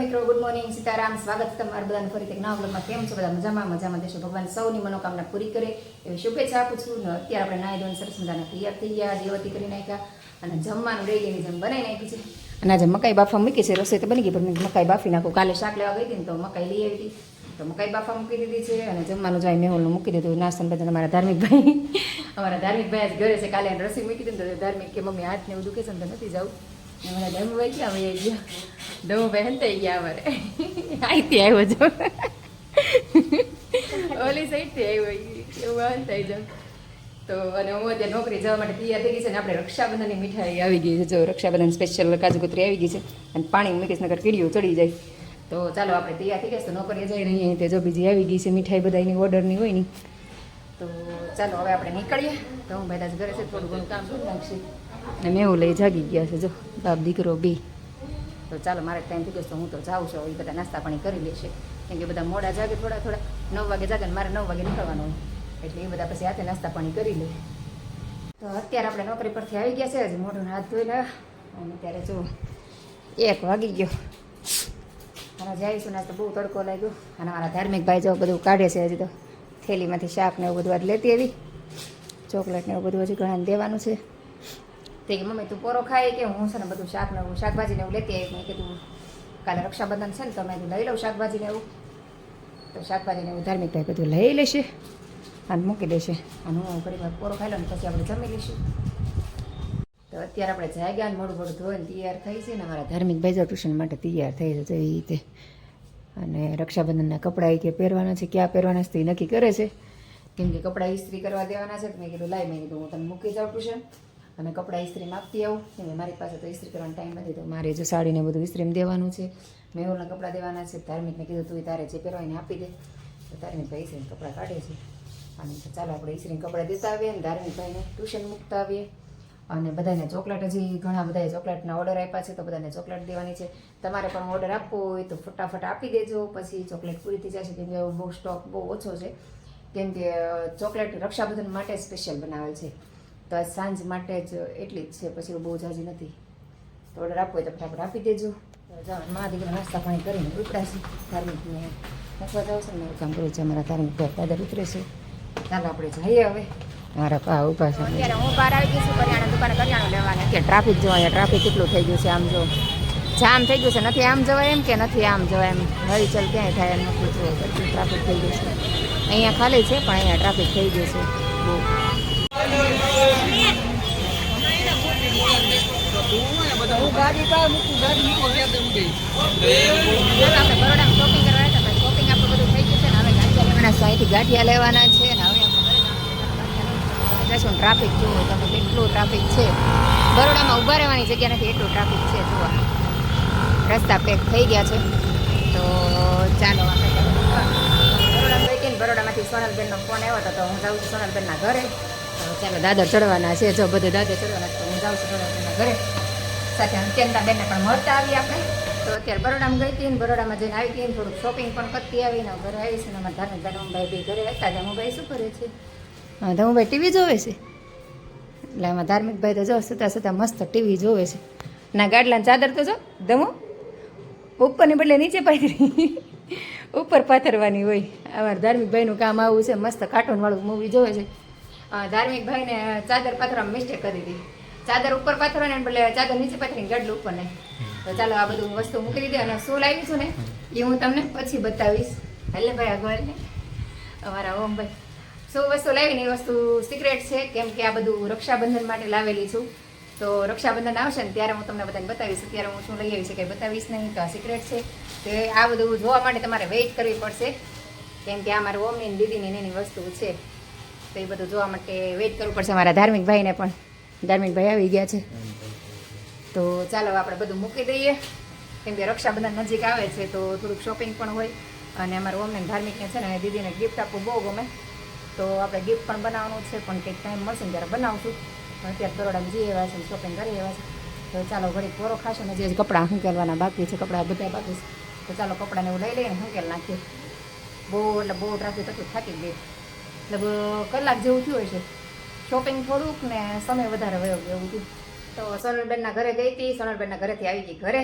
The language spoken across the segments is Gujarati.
મિત્રો ગુડ મોર્નિંગ સીતારામ. સ્વાગત તમારું બધાને ફરી એક નવા બ્લોગમાં કેમ છો બધા? મજામાં? મજામાં દેશો. ભગવાન સૌની મનોકામના પૂરી કરે એવી શુભેચ્છા આપું છું. અત્યારે આપણે નાય ધોઈને સરસ મજાના તૈયાર થઈ ગયા દેવતી કરી નાખ્યા અને જમવાનું રેડીની જેમ બનાવી નાખ્યું છે. અને આજે મકાઈ બાફા મૂકી છે. રસોઈ તો બની ગઈ, પણ મકાઈ બાફી નાખું. કાલે શાક લેવા ગઈ હતી ને તો મકાઈ લઈ આવી હતી. તો મકાઈ બાફા મૂકી દીધી છે અને જમવાનું જાય મેહુલનું મૂકી દીધું નાસ્તા બધા અમારા ધાર્મિક ભાઈ. અમારા ધાર્મિક ભાઈ ઘરે છે. કાલે રસોઈ રસી મૂકી દીધું તો ધાર્મિક કે મમ્મી હાથને એવું દુખે છે ને તો નથી જવું. અમારા ધર્મભાઈ ક્યાં વહી ગયા બહેન થઈ ગયા અમારે અહીંથી આવ્યો જો. ઓલી સાઈડથી આવ્યો. એવું હંતાઈ જાઉં તો અને હું અત્યારે નોકરી જવા માટે તૈયાર થઈ ગઈ છે ને આપણે રક્ષાબંધનની મીઠાઈ આવી ગઈ છે જો. રક્ષાબંધન સ્પેશિયલ કાજુકતરી આવી ગઈ છે અને પાણી મુકેશનગર કીડીઓ ચડી જાય. તો ચાલો આપણે તૈયાર થઈ ગયા છે તો નોકરીએ જઈને અહીંયા તે જો બીજી આવી ગઈ છે મીઠાઈ બધાની ઓર્ડરની હોયની. તો ચાલો હવે આપણે નીકળીએ. તો હું બધા ઘરે છે થોડું ઘણું કામ કરી નાખશે. અને મેં એવું લઈ જાગી ગયા છે જો. બાપ દીકરો બી. તો ચાલો, મારે ટાઈમ થઈ ગયો તો હું તો જાઉં છું. એ બધા નાસ્તા પાણી કરી લેશે. કેમ કે બધા મોડા જાગે, થોડા થોડા. નવ વાગે જાગે ને મારે નવ વાગે નીકળવાનું એટલે એ બધા પછી હાથે નાસ્તા પાણી કરી લે. તો અત્યારે આપણે નોકરી પરથી આવી ગયા છે, હજી મોઢું હાથ ધોઈ લે. અને ત્યારે જો એક વાગી ગયો. અને જઈશું ને તો બહુ તડકો લાગ્યો. અને મારા ધાર્મિક ભાઈ જો બધું કાઢે છે, હજી તો થેલીમાંથી શાક ને એવું બધું લેતી આવી. ચોકલેટ ને એવું બધું હજી ઘણાને દેવાનું છે. તે કે, મમ્મી, તું પોરો ખાય કે હું છે ને બધું શાક ને શાકભાજીને એવું લેતી આવી મેં કીધું, કાલે રક્ષાબંધન છે ને, તો મેં લઈ લઉં શાકભાજી ને એવું. તો શાકભાજી ને એવું ધાર્મિક ભાઈ બધું લઈ લેશે. અને મૂકી દેશે. અને હું ફરી વાર પોરો ખાઈ લઉં પછી આપણે જમી લઈશું. તો અત્યારે આપણે જાગ્યા મોડું મોડું ધોઈને તૈયાર થઈ છે ને અમારા ધાર્મિક ભાઈ જો ટ્યુશન માટે તૈયાર થઈ છે તો એ રીતે. અને રક્ષાબંધનના કપડાં એ કે પહેરવાના છે, ક્યાં પહેરવાના છે તે નક્કી કરે છે. કેમ કે કપડાં ઇસ્ત્રી કરવા દેવાના છે મેં કીધું લાઈ મેં કીધું, હું તને મૂકી જાઉં ટ્યુશન. અને કપડાં ઇસ્ત્રીમાં આપતી આવું. કેમ મારી પાસે તો ઇસ્ત્રી કરવાનો ટાઈમ નથી, તો મારે જો સાડીને બધું ઇસ્ત્રીમાં દેવાનું છે. મેહુલના કપડાં દેવાના છે. ધાર્મિકને કીધું, તું તારે જે પહેરવાની આપી દે. તો ધાર્મિક ભાઈ ઇસ્ત્રીને કપડાં કાઢે છે. અને ચાલો આપણે ઇસ્ત્રીને કપડાં દેતા આવીએ ને ધાર્મિક ભાઈને ટ્યુશન મૂકતા આવીએ. અને બધાને ચોકલેટ, હજી ઘણા બધાએ ચોકલેટના ઓર્ડર આપ્યા છે, તો બધાને ચોકલેટ દેવાની છે. તમારે પણ ઓર્ડર આપવો હોય તો ફટાફટ આપી દેજો, પછી ચોકલેટ પૂરી થઈ જશે. કેમ કે બહુ સ્ટોક બહુ ઓછો છે. કેમ કે ચોકલેટ રક્ષાબંધન માટે સ્પેશિયલ બનાવેલ છે. તો આજ સાંજ માટે જ એટલી જ છે પછી બહુ જાજી નથી. તો ઓર્ડર આપવો હોય તો ફટાફટ આપી દેજો. મા દીકરા નાસ્તા પાણી કરીને ઉપડાશે ધાર્મિકને મૂકવા જાવ છે ને કામ કરું છે અમારા ધાર્મિક દાદર ઉતરે છે. ચાલો આપણે જઈએ હવે. મારા પા ઊભા છે. અત્યારે હું બહાર આવી ગઈ છું કરિયાણા દુકાને કરિયાણું લેવાના. કે ટ્રાફિક જો અહીંયા ટ્રાફિક કેટલું થઈ ગયું છે આમ જો. જામ થઈ ગયું છે નથી આમ જવાય એમ કે નથી આમ જવાય એમ. હલચલ ક્યાંય થાય એમ નથી જો ટ્રાફિક થઈ ગયું છે. અહીંયા ખાલી છે પણ અહીંયા ટ્રાફિક થઈ ગયું છે. બહુ આપણે બરોડામાં શોપિંગ કરવા હતા શોપિંગ આપણું બધું થઈ ગયું ને, હવે ગાંઠિયા લેવાના છે અહીંથી લેવાના છે ને, હવે આપણે ટ્રાફિક જુઓ તમે કેટલું ટ્રાફિક છે. બરોડામાં ઊભા રહેવાની જગ્યા નથી, એટલું ટ્રાફિક છે, જુઓ. રસ્તા પેક થઈ ગયા છે. તો ચાલો આપણે બરોડામાં ગઈ હતી ને, બરોડામાંથી સોનલબેનનો ફોન આવ્યો હતો, તો હું જાઉં છું સોનલબેનના ઘરે. ચાલો દાદર ચડવાના છે. જો બધે દાદર ચડવાના છે તો હું જાઉં છું સોનલબેનના ઘરે. સાથે અંત્યંતાબેનને પણ મળતા આવી આપણે. તો અત્યારે બરોડામાં ગઈ હતી ને બરોડામાં જઈને આવી હતી થોડુંક શોપિંગ પણ કરતી આવીને ઘરે આવીશ ને અમારા ધાર્મિક ધર્મભાઈ બી ઘરે હતા. ધર્મભાઈ શું કરે છે? ધર્મભાઈ ટીવી જોવે છે. એટલે આમાં ધાર્મિક ભાઈ તો જો સુતા સુતા મસ્ત ટીવી જોવે છે. ના, ગાડલાની ચાદર તો જો, ધમો. ઉપરની બદલે નીચે પાથરી. ઉપર પાથરવાની હોય. અમારા ધાર્મિક ભાઈનું કામ આવું છે. મસ્ત કાર્ટૂનવાળું મૂવી જોવે છે. ધાર્મિક ભાઈને ચાદર પાથરવામાં મિસ્ટેક કરી દીધી. ચાદર ઉપર પાથરવાની ને બદલે ચાદર નીચે પાથરીને ગઢલું ઉપર નહીં. તો ચાલો આ બધું વસ્તુ મૂકી દીધી અને શું લાવી છું ને, એ હું તમને પછી બતાવીશ. એટલે ભાઈ, આગળ અમારા ઓમભાઈ. શું વસ્તુ લાવીને એ વસ્તુ સિક્રેટ છે? કેમ કે આ બધું રક્ષાબંધન માટે લાવેલી છું. તો રક્ષાબંધન આવશે ને ત્યારે હું તમને બધાને બતાવીશ. અત્યારે હું શું લઈ આવી કંઈ બતાવીશ નહીં, તો આ સિક્રેટ છે. તો આ બધું જોવા માટે તમારે વેઇટ કરવી પડશે. કેમ કે આ મારા ઓમની દીદીની એની વસ્તુ છે. તો એ બધું જોવા માટે વેઇટ કરવું પડશે મારા ધાર્મિક ભાઈને પણ. ધાર્મિક ભાઈ આવી ગયા છે. તો ચાલો આપણે બધું મૂકી દઈએ. કેમ કે રક્ષાબંધન નજીક આવે છે, તો થોડુંક શોપિંગ પણ હોય. અને અમારું ઓમને ધાર્મિકને છે ને દીદીને ગિફ્ટ આપવું બહુ ગમે. તો આપણે ગિફ્ટ પણ બનાવવાનું છે, પણ કંઈક ટાઈમ મળશે ને ત્યારે બનાવશું. અત્યારે બરોડામાં જઈ એવા છે શોપિંગ કરી એવા છે. તો ચાલો ઘડી પોરો ખાશો ને જે કપડાં હંકેલવાના બાકી છે, કપડાં બધા બાકી છે. તો ચાલો કપડાને એવું લઈ લઈએ ને હંકેલ નાખીએ. બહુ એટલે બહુ ટ્રાફિક હતું થાકી ગઈ એટલે કલાક જેવું થયું હશે. શોપિંગ થોડુંક ને સમય વધારે વયો ગયો એવું તો સોનલબેનના ઘરે ગઈ હતી. સોનલબેનના ઘરેથી આવી ગઈ ઘરે.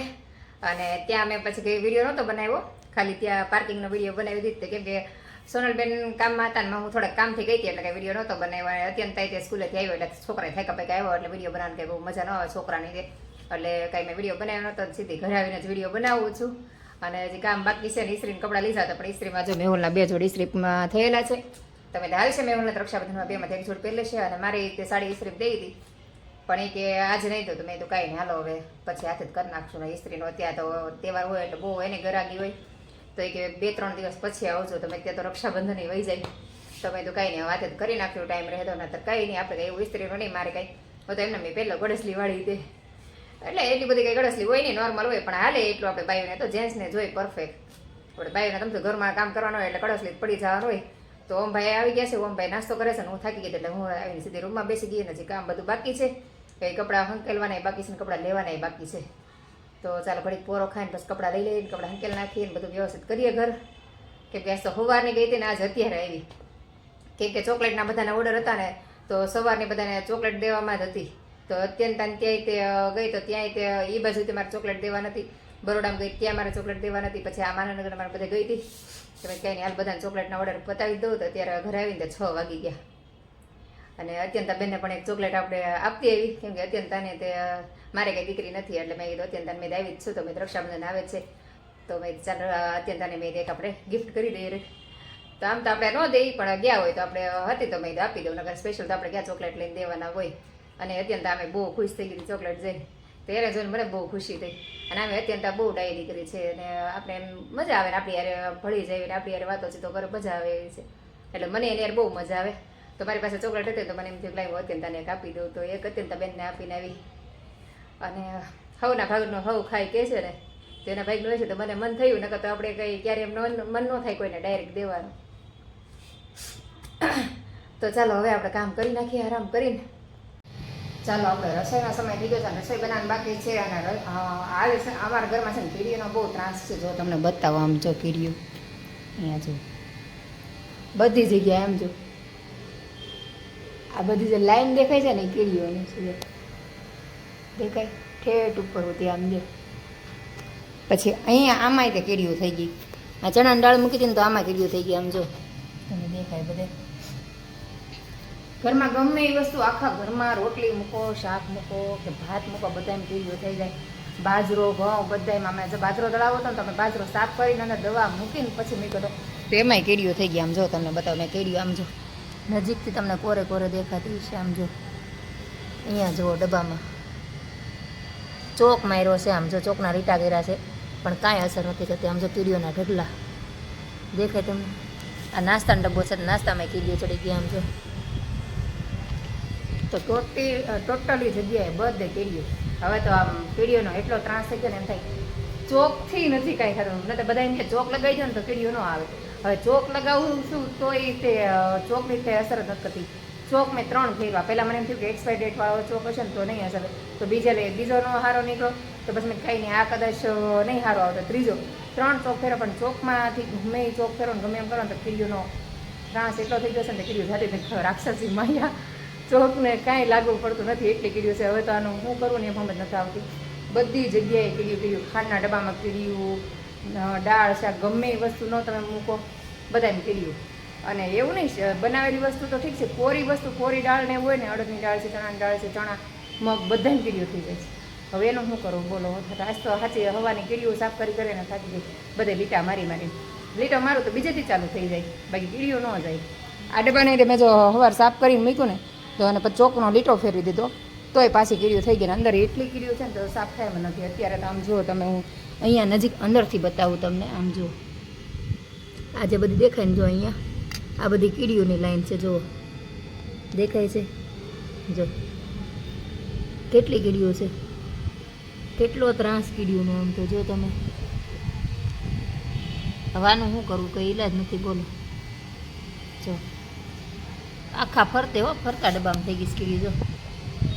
અને ત્યાં મેં પછી કંઈ વીડિયો નહોતો બનાવ્યો. ખાલી ત્યાં પાર્કિંગનો વીડિયો બનાવી દીધી કેમ કે સોનલબેન કામમાં હતા ને હું થોડાક કામથી ગઈ હતી એટલે કંઈ વીડિયો નહોતો બનાવ્યો. અને અત્યંત તે સ્કૂલેથી આવ્યો એટલે છોકરાએ થાય કપાઈ આવ્યો એટલે વીડિયો બનાવવાની કંઈ બહુ મજા ન આવે છોકરાની તે. એટલે કાંઈ મેં વીડિયો બનાવ્યો નહોતો સીધી ઘરે આવીને જ વીડિયો બનાવું છું. અને જે કામ બાકી છે ને ઇસ્ત્રીને કપડાં લીધા હતા. પણ ઇસ્ત્રીમાં જો મેહુલના બે જોડ ઇસ્ત્રીમાં થયેલા છે. તમે હાલ છે, મેં હમણાં રક્ષાબંધનમાં બેમાંથી એક જોડ પહેલે છે અને મારી તે સાડી ઇસ્ત્રી દઈ હતી. પણ એ કે આજે નહીં તો મેં તો કાંઈ નહીં હાલો હવે પછી હાથે જ કરી નાખશું. ને ઇસ્ત્રીનો અત્યારે તો તહેવાર હોય એટલે બહુ એને ગરાગી હોય. તો એ કે બે ત્રણ દિવસ પછી આવજો તમે ત્યાં તો રક્ષાબંધન વહી જાય. તમે તો કાંઈ નહીં વાતે કરી નાખ્યું, ટાઈમ રહેતો ને તો કંઈ નહીં આપણે એવું ઇસ્ત્રીનું નહીં મારે કાંઈ. હું તો એમને મેં પહેલો ગળસલી વાળી દે એટલે એટલી બધી કંઈ ગળસલી હોય નહીં નોર્મલ હોય, પણ હાલે એટલું આપણે બાયોને તો જેન્ટ્સને જોઈ પરફેક્ટ આપણે બાયોને તમે તો ઘરમાં કામ કરવાનું હોય એટલે ગળસલી જ પડી જવાનું હોય. તો ઓમભાઈ આવી ગયા છે ઓમભાઈ નાસ્તો કરે છે ને હું થાકી ગઈ એટલે હું આવીને સીધી રૂમમાં બેસી ગઈ નથી કામ બધું બાકી છે કંઈ કપડાં હંકેલવાના બાકી છે ને કપડાં લેવાના બાકી છે. તો ચાલો ઘડીક પોરો ખાઈને પછી કપડાં લઈ લઈને કપડાં હંકેલ નાખીને બધું વ્યવસ્થિત કરીએ ઘર. કેમ કે તો સવારની ગઈ હતી ને આજ અત્યારે આવી. કેમ કે ચોકલેટના બધાના ઓર્ડર હતા ને, તો સવારની બધાને ચોકલેટ દેવામાં જ હતી. તો અત્યંત ત્યાંય તે ગઈ તો ત્યાંય તે એ બાજુ મારે ચોકલેટ દેવા નથી બરોડામાં ગઈ ત્યાં મારે ચોકલેટ દેવા નથી પછી આ માનવનગર મારે બધે ગઈ હતી. તો મેં ક્યાંય હાલ બધાને ચોકલેટના ઓર્ડર પતાવી દઉં તો અત્યારે ઘરે આવીને છ વાગી ગયા. અને અત્યંત બેનને પણ એક ચોકલેટ આપણે આપતી આવી, કેમ કે અત્યંતાને તે મારે કંઈ દીકરી નથી, એટલે મેં કીધું અત્યંતાને મેં આવી જ છું, તો મેં રક્ષાબંધન આવે છે, તો મેં ચાલ અત્યંતાને મેં એક આપણે ગિફ્ટ કરી દઈએ તો આમ તો આપણે ન દઈ પણ ગયા હોય તો આપણે હતી તો મેં આપી દઉં નગર સ્પેશિયલ તો આપણે ક્યાં ચોકલેટ લઈને દેવાના હોય. અને અત્યંત અમે બહુ ખુશ થઈ ગઈ ચોકલેટ જોઈને. તો એને જોઈને મને બહુ ખુશી થઈ. અને અમે અત્યંત બહુ ડાયરી કરી છે અને આપણે એમ મજા આવે ને આપણી યારે ભળી જાય આપણી યારે વાતો છે તો કરે મજા આવે એવી છે. એટલે મને એની યાર બહુ મજા આવે. તો મારી પાસે ચોકલેટ હતી તો મને એમ થયું લાવ્યો અત્યંતાને એક આપી દઉં. તો એક અત્યંતા બેનને આપીને આવી. અને હવના ભાગનો હવ ખાઈ કે છે ને, તો એના ભાગનું હોય છે તો મને મન થયું, નકર તો આપણે કંઈ ક્યારે એમ મન ન થાય કોઈને ડાયરેક્ટ દેવાનું. તો ચાલો હવે આપણે કામ કરી નાખીએ, આરામ કરીને. ચાલો આપણે રસોઈનો સમય થઈ ગયો છે, રસોઈ બનાવવાની બાકી છે અને આવે છે. અમારા ઘરમાં છે ને કીડીઓનો બહુ ત્રાસ છે, જો તમને બતાવો આમ જો કીડીઓ અહીંયા જો. બધી જગ્યાએ આમ જો. આ બધી જે લાઈન દેખાય છે ને કીડીઓની છે દેખાય? ઠેઠ ઉપર હોતી આમ જો. પછી અહીંયા આમાંય તે કીડીઓ થઈ ગઈ. આ ચણાની દાળ મૂકી હતી ને તો આમાં કીડીઓ થઈ ગઈ આમ જો. તમને દેખાય બધે? ઘરમાં ગમે એ વસ્તુ, આખા ઘરમાં રોટલી મૂકો, શાક મૂકો કે ભાત મૂકો બધા કીડીઓ થઈ જાય. બાજરો, ઘઉં બધામાં અમે જો બાજરો દળાવો હતો ને તમે બાજરો સાફ કરીને અને દવા મૂકીને પછી મૂક્યો તો એમાંય કેડીઓ થઈ ગઈ આમ જો તમને બતાવો, મેં કેડીઓ આમ જો નજીકથી તમને કોરે કોરે દેખાતી છે આમ જો. અહીંયા જુઓ ડબ્બામાં. ચોક માર્યો છે, આમ જો ચોકના રીટા કર્યા છે, પણ કાંઈ અસર નથી થતી. આમ જો કીડીઓના ઢગલા. દેખાય તમને? આ નાસ્તાનો ડબ્બો છે નાસ્તામાં કીડીઓ ચડી ગયા, આમ જો. તો ટોટી ટોટલી જગ્યાએ બધે કીડીઓ હવે તો આમ કેડીઓનો એટલો ત્રાસ થઈ ગયો ને એમ થાય. ચોકથી નથી કાંઈ થતું નહીં તો બધા એમ ચોક લગાવી દો ને તો કીડીઓ ન આવે. હવે ચોક લગાવું છું તો એ તે ચોકની તે અસર જ નથી થતી. ચોક મેં ત્રણ ફેરવા. પહેલાં મને એમ થયું કે એક્સપાયર ડેટ વાળો ચોક હશે ને તો નહીં અસર તો બીજા લે બીજો નો હારો નીકળો. તો પછી મેં કાંઈ નહીં, આ કદાચ નહીં હારો આવતો. ત્રીજો, ત્રણ ચોક ફેરો, પણ ચોકમાંથી ગમે ચોક ફેરો ને ગમે એમ કરો ને તો કીડીઓનો ત્રાસ એટલો થઈ ગયો છે ને કીડીઓ જાતી રાક્ષસી માયા. ચોકને કાંઈ લાગવું પડતું નથી, એટલી કીડીઓ છે, હવે તો આનું શું કરવું ને એમ જ નથી આવતી. બધી જગ્યાએ કીડીયું કીડીયું ખાંડના ડબ્બામાં કીડીયું દાળ, શાક, ગમે એ વસ્તુ ન તમે મૂકો બધાને કીડીયું અને એવું નહીં બનાવેલી વસ્તુ તો ઠીક છે, કોરી વસ્તુ, કોરી દાળ ને હોય ને, અડદની દાળ છે, ચણાની દાળ છે, ચણા, મગ બધાને કીડીયું થઈ જાય છે. હવે એનું શું કરવું બોલો આજ તો સાચી હવાની કીડીઓ સાફ કરી કરીને થાકી ગઈ. બધે લીટા મારી મારી. લીટા મારું તો બીજેથી ચાલુ થઈ જાય, બાકી કીડીઓ ન જાય. આ ડબ્બાને મેં જો સવાર સાફ કરીને મૂક્યું ને તો અને પછી ચોકનો લીટો ફેરવી દીધો. તોય પાછી કીડીઓ થઈ ગઈ અંદર એટલી કીડીઓ છે ને તો સાફ થાય એમ નથી. અત્યારે તો આમ જુઓ તમે, હું અહીંયા નજીક અંદરથી બતાવું તમને, આમ જુઓ. આ જે બધી દેખાય ને જો અહીંયા, આ બધી કીડીઓની લાઈન છે, જુઓ. દેખાય છે? જો. કેટલી કીડીઓ છે? કેટલો ત્રાસ કીડીઓનો આમ તો જો તમે. હવાનું શું કરવું કંઈ ઈલાજ નથી, બોલો. આખા ફરતે હો, ફરતા ડબ્બામાં થઈ ગઈ કીડી જો.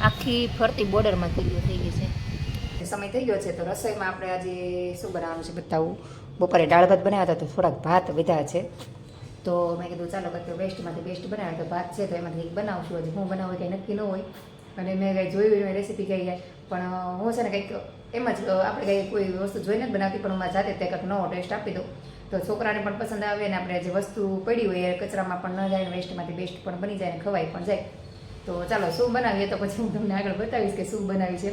આખી ફરતી બોર્ડરમાં કીડીઓ થઈ ગઈ છે. સમય થઈ ગયો છે, તો રસોઈમાં આપણે આજે શું બનાવવાનું છે બતાવું? બપોરે દાળ ભાત બનાવ્યા હતા, તો થોડાક ભાત વધ્યા છે. તો મેં કીધું, ચાલો કંઈક બેસ્ટમાંથી બેસ્ટ બનાવ્યા તો ભાત છે, તો એમાંથી એક બનાવશું. હજી હું બનાવું કંઈ નક્કી ન હોય. અને મેં કંઈ જોયું રેસીપી કંઈ પણ હું છે ને કંઈક એમ જ આપણે કંઈ કોઈ વસ્તુ જોઈને જ બનાવતી, પણ હું જાતે તે કંઈક નવો ટેસ્ટ આપી દઉં. તો છોકરાને પણ પસંદ આવે અને આપણે જે વસ્તુ પડી હોય એ કચરામાં પણ ન જાય વેસ્ટમાંથી બેસ્ટ પણ બની જાય અને ખવાઈ પણ જાય. તો ચાલો, શું બનાવીએ તો પછી હું તમને આગળ બતાવીશ કે શું બનાવી છે.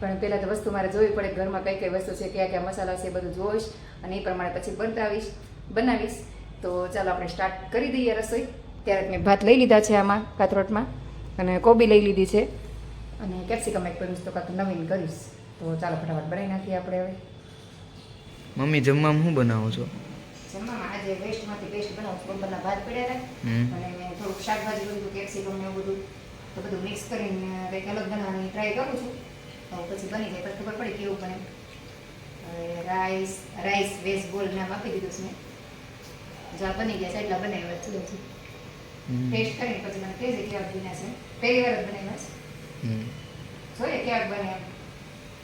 પણ પહેલાં તો વસ્તુ મારે જોવી પડે, ઘરમાં કઈ કઈ વસ્તુ છે, કયા કયા મસાલા છે એ બધું જોઈશ અને એ પ્રમાણે પછી બતાવીશ, બનાવીશ. તો ચાલો, આપણે સ્ટાર્ટ કરી દઈએ રસોઈ. ત્યારે મેં ભાત લઈ લીધા છે આમાં કાથરોટમાં અને કોબી લઈ લીધી છે. અને કેપ્સિકમ એક કરીશ તો કાંક નવીન કરીશ. તો ચાલો, ફટાફટ બનાવી નાખીએ આપણે હવે. મમ્મી, જમવામાં શું બનાવો છો? જમવામાં આજે વેસ્ટમાંથી બેસ્ટ બનાવું બપોરના ભાત પડ્યા. હતા. અને થોડુંક શાકભાજી બધું કેપ્સિકમ ને એવું બધું. તો બધું મિક્સ કરીને કંઈક અલગ બનાવવાની ટ્રાય કરું છું. તો પછી બની જાય પછી ખબર પડે કેવું બને. રાઈસ રાઈસ વેજ બોલ નામ આપી દીધું છે જો જ્યાં બની ગયા છે એટલા બનાવ્યા છે. ટેસ્ટ કરીને પછી મને કહેજે ક્યાંક બન્યા છે. પહેલી વાર જ બનાવ્યા છે. જોઈએ કેવા બને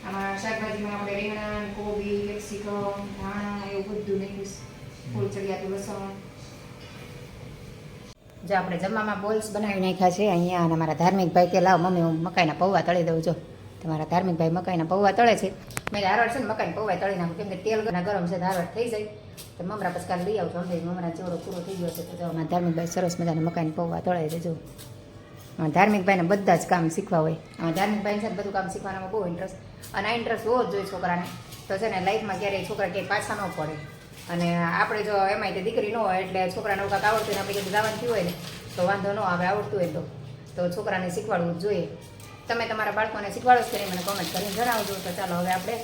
આમાં શાકભાજીમાં આપણે રીંગણા કોબી કેપ્સિકમ ધાણા એવું બધું નાખ્યું છે ફૂલ ચડિયાતું લસણ જો આપણે જમવામાં બોલ્સ બનાવી નાખ્યા છે, અહીંયા અને મારા ધાર્મિક ભાઈ કે લાવ, મમ્મી, હું મકાઈના પૌવા તળી દઉં જો તમારા ધાર્મિક ભાઈ મકાઈના પૌવા તળે છે. મેં ધારવાડ છે ને મકાઈના પૌવા તળી નાખું કેમ કે તેલ ગરમ છે ધારવાડ થઈ જાય. તો મમરા પસકાર લઈ આવજો અમને મમરા ચેવડો પૂરો થઈ ગયો છે, તો જો ધાર્મિક ભાઈ સરસ મજાના મકાઈના પૌવા તળે છે, જો. ધાર્મિક ભાઈને બધા જ કામ શીખવા હોય. અમારા ધાર્મિક ભાઈ છે બધું કામ શીખવાનામાં બહુ ઇન્ટરેસ્ટ અને આ ઇન્ટરેસ્ટ હોવો જ જોઈએ છોકરાને. તો છે ને લાઈફમાં ક્યારેય છોકરા ક્યાંય પાછા ન પડે. અને આપણે જો એમાંય તે દીકરી ન હોય એટલે છોકરાને એવું કાંઈક આવડતું હોય ને આપણે કીધું જવાનું થયું હોય ને તો વાંધો ન આવે આવડતું હોય તો. તો છોકરાને શીખવાડવું જોઈએ. તમે તમારા બાળકોને શીખવાડો છો મને કોમેન્ટ કરીને જણાવજો. તો ચાલો હવે આપણે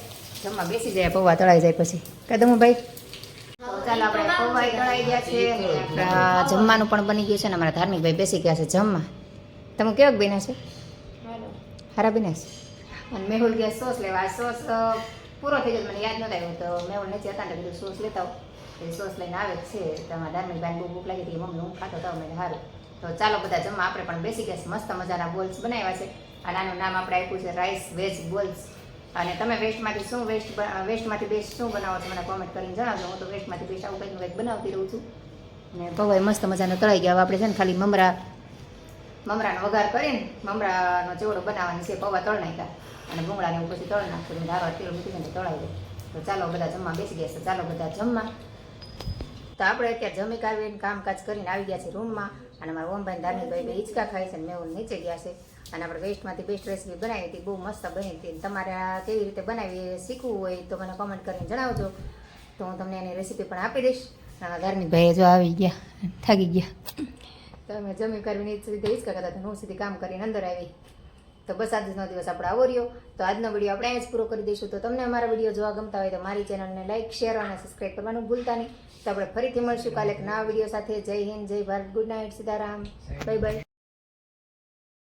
જમવા બેસી જાય પૌવા તળાઈ જાય પછી. કદમ ભાઈ ચાલો આપણે પૌવા તળાઈ ગયા છે જમવાનું પણ બની ગયું છે ને અમારા ધાર્મિક ભાઈ બેસી ગયા છે જમવા. તમે કેવો બન્યા છે? હારા બન્યા છે? અને મેહુલ ગયા સોસ લેવા સોસ પૂરો થઈ ગયો, મને યાદ નહોતા આવ્યું. તો મેં મેહુલ નીચે હતા ને કીધું, સોસ લેતા એ સોસ લઈને આવે છે. તમારા ધાર્મિક ભાઈ બહુ ભૂખ લાગી હતી મમ્મી, હું ખાતો હતો મેં સારું. તો ચાલો બધા જમવા. આપણે પણ બેસી ગયા મસ્ત મજાના બોલ્સ બનાવ્યા છે. અને આનું નામ આપણે આપ્યું છે, રાઈસ વેજ બોલ્સ. અને તમે વેસ્ટમાંથી શું વેસ્ટ વેસ્ટમાંથી બેસ્ટ શું બનાવો છો મને કોમેન્ટ કરીને જણાવજો. હું તો વેસ્ટમાંથી બેસ્ટ આવું કંઈક કંઈક બનાવતી રહું છું. ને ભવાઈ મસ્ત મજાનો તળાઈ ગયા. આપણે છે ને ખાલી મમરા મમરાનો વઘાર કરીને મમરાનો ચેવડો બનાવવાની છે, પૌવા તળ નાખ્યા. અને ભૂંગળાને હું પછી તળ નાખશું મેં ધારવા તેલ મૂકીને તળાવી દે તો ચાલો બધા જમવા બેસી ગયા છે. ચાલો બધા જમવા. તો આપણે અત્યારે જમી કાઢીને કામકાજ કરીને આવી ગયા છે રૂમમાં. અને મારા ઓમભાઈ ધાર્મિકભાઈ બે હિંચકા ખાય છે અને મેં નીચે ગયા છે. અને આપણે વેસ્ટમાંથી બેસ્ટ રેસીપી બનાવી હતી. બહુ મસ્ત બની હતી. તમારે આ કેવી રીતે બનાવી શીખવું હોય તો મને કોમેન્ટ કરીને જણાવજો. તો હું તમને એની રેસીપી પણ આપી દઈશ. અને ધાર્મિક ભાઈ જો આવી ગયા, થાકી ગયા. તો અમે જમી કરીને સીધે હિંચકા કરતા હતા. હું સીધી કામ કરીને અંદર આવી. તો બસ આજનો દિવસ આપણે આવો રહ્યો. તો આજનો વીડિયો આપણે અહીંયા જ પૂરો કરી દઈશું. તો તમને અમારા વીડિયો જોવા ગમતા હોય તો મારી ચેનલને લાઇક શેર અને સબસ્ક્રાઈબ કરવાનું ભૂલતા નહીં. તો આપણે ફરીથી મળશું કાલે એક નવા વીડિયો સાથે. જય હિન્દ જય Bharat. Good night Sitaram. Bye bye